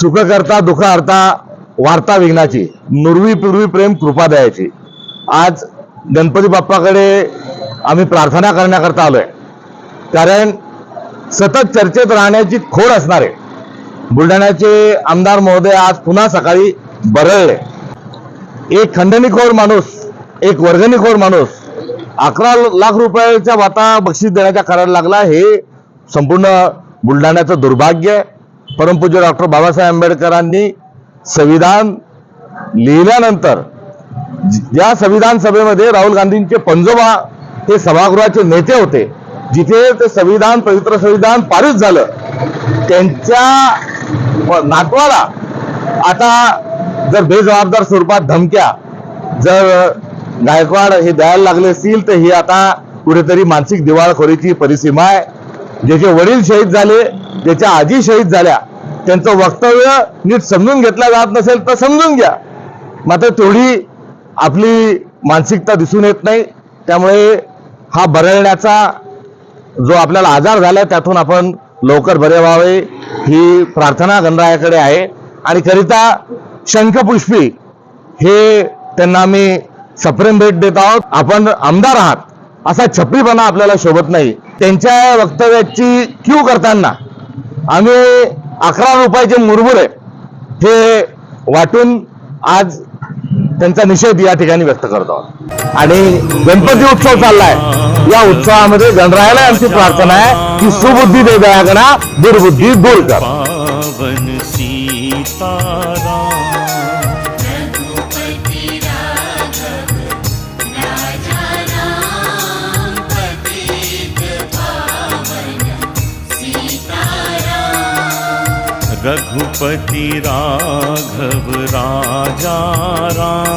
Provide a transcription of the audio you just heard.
सुख करता दुःख हरता वार्ता विघ्नाची. नुरवी पूर्वी प्रेम कृपा द्यायची आज गणपती बाप्पाकडे आम्ही प्रार्थना करण्याकरता आलोय. कारण सतत चर्चेत राहण्याची खोड असणार आहे. बुलढाण्याचे आमदार महोदय आज पुन्हा सकाळी बरळले. एक खंडणीखोर माणूस एक वर्गणीखोर माणूस अकरा लाख रुपयाच्या वाता बक्षीस देण्याच्या करार लागला हे संपूर्ण बुलढाण्याचं दुर्भाग्य आहे. परमपूज्य डॉक्टर बाबासाहेब आंबेडकरांनी संविधान लिहिल्यानंतर या संविधान सभेमध्ये राहुल गांधींचे पंजोबा हे सभागृहाचे नेते होते. जिथे ते संविधान पवित्र संविधान पारित झालं. त्यांच्या नातवाला आता जर बेजबाबदार स्वरूपात धमक्या जर गायकवाड हे द्यायला लागले असतील तर ही आता कुठेतरी मानसिक दिवाळखोरीची परिसीमा आहे. ज्याचे वडील शहीद झाले ज्याच्या आजी शहीद झाल्या त्यांचं वक्तव्य नीट समजून घेतलं जात नसेल तर समजून घ्या. मात्र तेवढी आपली मानसिकता दिसून येत नाही. त्यामुळे हा बरळण्याचा जो आपल्याला आजार झाला त्यातून आपण लवकर बरे व्हावे ही प्रार्थना गणरायाकडे आहे. आणि करिता शंखपुष्पी हे त्यांना आम्ही सप्रेम भेट देत आहोत. आपण आमदार आहात असा छपरीपणा आपल्याला शोभत नाही. त्यांच्या वक्तव्याची क्यू करताना आम्ही अकरा रुपयाचे मुरमुरे हे वाटून आज त्यांचा निषेध या ठिकाणी व्यक्त करतो. आणि गणपती उत्सव चाललाय. या उत्सवामध्ये गणरायाला आमची प्रार्थना आहे की सुबुद्धी दे दयागणा दुर्बुद्धी दूर कर. पावन रघुपति राघव राजा राम